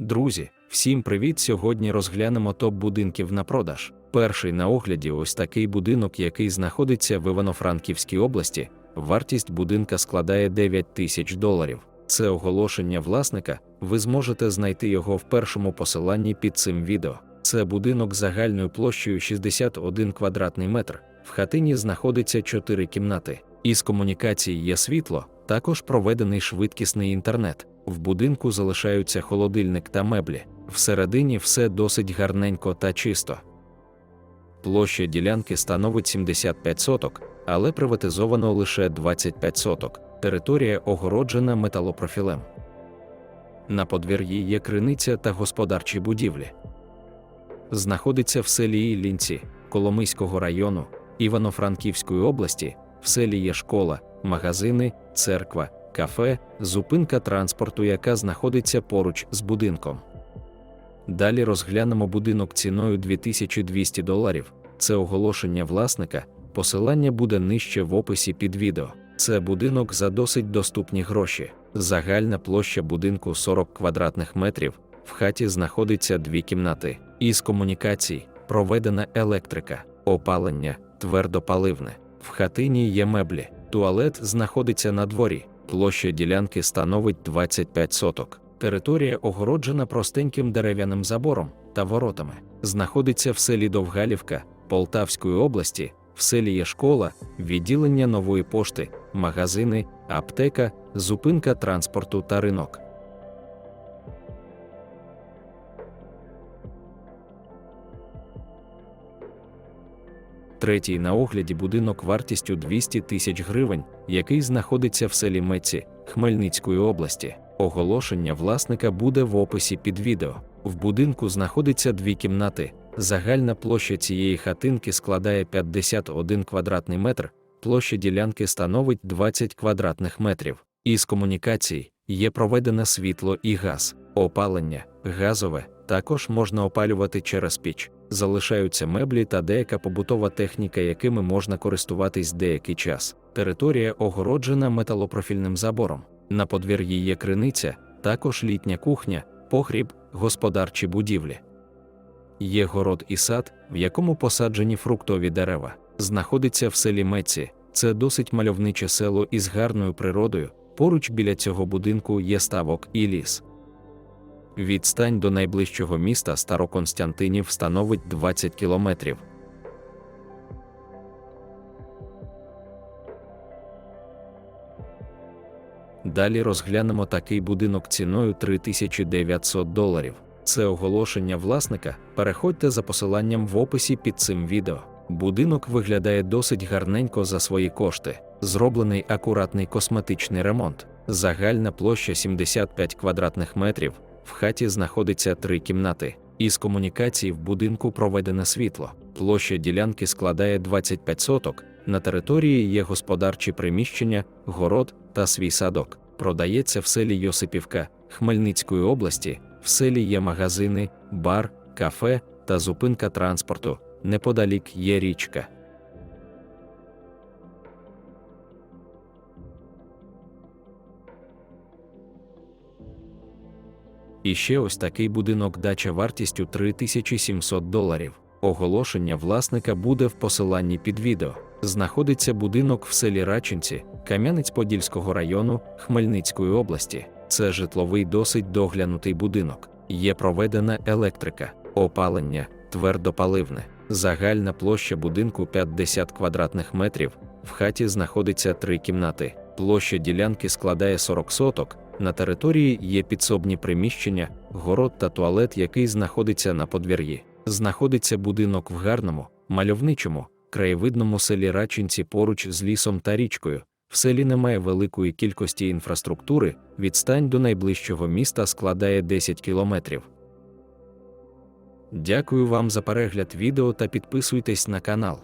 Друзі, всім привіт! Сьогодні розглянемо топ будинків на продаж. Перший на огляді ось такий будинок, який знаходиться в Івано-Франківській області. Вартість будинка складає 9 тисяч доларів. Це оголошення власника. Ви зможете знайти його в першому посиланні під цим відео. Це будинок загальною площею 61 квадратний метр. В хатині знаходиться 4 кімнати. Із комунікацій є світло, також проведений швидкісний інтернет. В будинку залишаються холодильник та меблі. Всередині все досить гарненько та чисто. Площа ділянки становить 75 соток, але приватизовано лише 25 соток. Територія огороджена металопрофілем. На подвір'ї є криниця та господарчі будівлі. Знаходиться в селі Іллінці Коломийського району Івано-Франківської області. В селі є школа, магазини, церква, кафе, зупинка транспорту, яка знаходиться поруч з будинком. Далі розглянемо будинок ціною 2200 доларів. Це оголошення власника. Посилання буде нижче в описі під відео. Це будинок за досить доступні гроші. Загальна площа будинку 40 квадратних метрів. В хаті знаходиться дві кімнати. Із комунікацій проведена електрика, опалення, твердопаливне. В хатині є меблі. Туалет знаходиться на дворі. Площа ділянки становить 25 соток. Територія огороджена простеньким дерев'яним забором та воротами. Знаходиться в селі Довгалівка Полтавської області. В селі є школа, відділення нової пошти, магазини, аптека, зупинка транспорту та ринок. Третій на огляді будинок вартістю 200 тисяч гривень, який знаходиться в селі Меці Хмельницької області. Оголошення власника буде в описі під відео. В будинку знаходиться дві кімнати. Загальна площа цієї хатинки складає 51 квадратний метр, площа ділянки становить 20 квадратних метрів. Із комунікацій є проведене світло і газ, опалення, газове, також можна опалювати через піч. Залишаються меблі та деяка побутова техніка, якими можна користуватись деякий час. Територія огороджена металопрофільним забором. На подвір'ї є криниця, також літня кухня, погріб, господарчі будівлі. Є город і сад, в якому посаджені фруктові дерева. Знаходиться в селі Меці. Це досить мальовниче село із гарною природою. Поруч біля цього будинку є ставок і ліс. Відстань до найближчого міста Староконстянтинів становить 20 кілометрів. Далі розглянемо такий будинок ціною 3900 доларів. Це оголошення власника. Переходьте за посиланням в описі під цим відео. Будинок виглядає досить гарненько за свої кошти. Зроблений акуратний косметичний ремонт. Загальна площа 75 квадратних метрів. В хаті знаходиться три кімнати. Із комунікацій в будинку проведене світло. Площа ділянки складає 25 соток. На території є господарчі приміщення, город та свій садок. Продається в селі Йосипівка Хмельницької області. В селі є магазини, бар, кафе та зупинка транспорту. Неподалік є річка. І ще ось такий будинок дача вартістю 3700 доларів. Оголошення власника буде в посиланні під відео. Знаходиться будинок в селі Рачинці, Кам'янець-Подільського району Хмельницької області. Це житловий досить доглянутий будинок. Є проведена електрика, опалення, твердопаливне. Загальна площа будинку 50 квадратних метрів. В хаті знаходиться три кімнати. Площа ділянки складає 40 соток. На території є підсобні приміщення, город та туалет, який знаходиться на подвір'ї. Знаходиться будинок в гарному, мальовничому, краєвидному селі Рачинці поруч з лісом та річкою. В селі немає великої кількості інфраструктури, відстань до найближчого міста складає 10 кілометрів. Дякую вам за перегляд відео та підписуйтесь на канал.